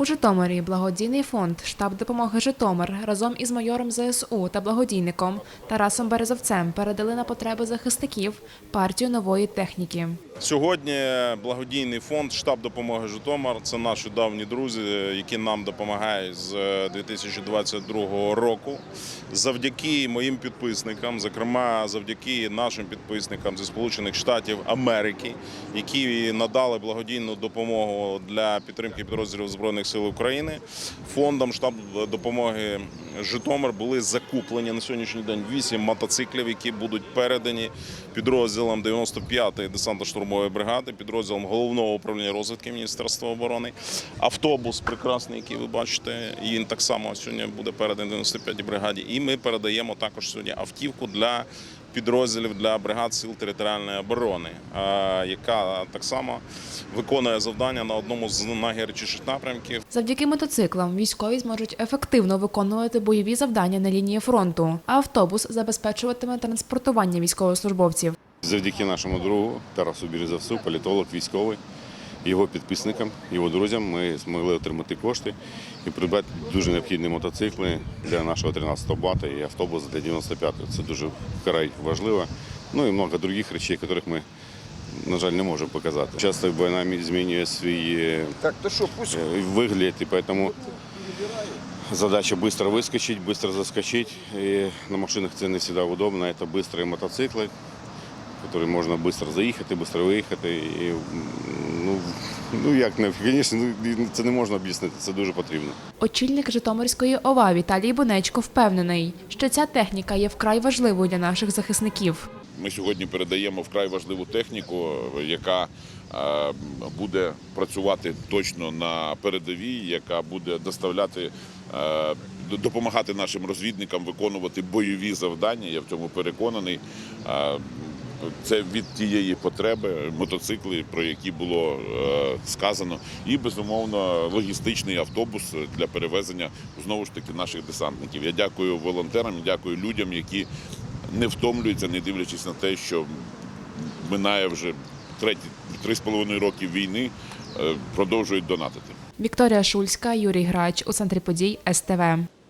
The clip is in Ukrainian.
У Житомирі благодійний фонд штаб допомоги Житомир разом із майором ЗСУ та благодійником Тарасом Березовцем передали на потреби захисників партію нової техніки. Сьогодні благодійний фонд штаб допомоги Житомир. Це наші давні друзі, які нам допомагають з 2022 року. Завдяки моїм підписникам, зокрема завдяки нашим підписникам зі Сполучених Штатів Америки, які надали благодійну допомогу для підтримки підрозділів збройних сил України. Фондом штаб допомоги Житомир були закуплені на сьогоднішній день вісім мотоциклів, які будуть передані підрозділам 95-ї десантно-штурмової бригади, підрозділом головного управління розвідки Міністерства оборони. Автобус прекрасний, який ви бачите, він так само сьогодні буде переданий 95-й бригаді. І ми передаємо також сьогодні автівку для підрозділів для бригад сил територіальної оборони, яка так само виконує завдання на одному з найгарячіших напрямків. Завдяки мотоциклам військові зможуть ефективно виконувати бойові завдання на лінії фронту, а автобус забезпечуватиме транспортування військовослужбовців. Завдяки нашому другу Тарасу Бірюзовцю, політолог військовий, його підписникам, його друзям ми змогли отримати кошти і придбати дуже необхідні мотоцикли для нашого 13-го бата і автобус для 95-го. Це дуже вкрай важливо. Ну і багато інших речей, яких ми, на жаль, не можемо показати. Часто війна змінює свій е, Так, то що, пусть э, выглядит, и поэтому задача быстро выскочить, быстро заскочить. И на машинах это не всегда удобно. Это быстрые мотоциклы, которые можно быстро заїхати, быстро виїхати. І, м, ну, ну як не, звісно, ну, це не можна об'яснити, це дуже потрібно. Очільник Житомирської ОВА Віталій Бунечко впевнений, що ця техніка є вкрай важливою для наших захисників. Ми сьогодні передаємо вкрай важливу техніку, яка е, буде працювати точно на передовій, яка буде доставляти. е, Допомагати нашим розвідникам виконувати бойові завдання. Я в цьому переконаний. Це від тієї потреби мотоцикли, про які було е, сказано, і безумовно логістичний автобус для перевезення знову ж таки наших десантників. Я дякую волонтерам, дякую людям, які не втомлюються, не дивлячись на те, що минає вже три з половиною роки війни, е, продовжують донатити. Вікторія Шульська, Юрій Грач у центрі подій СТВ.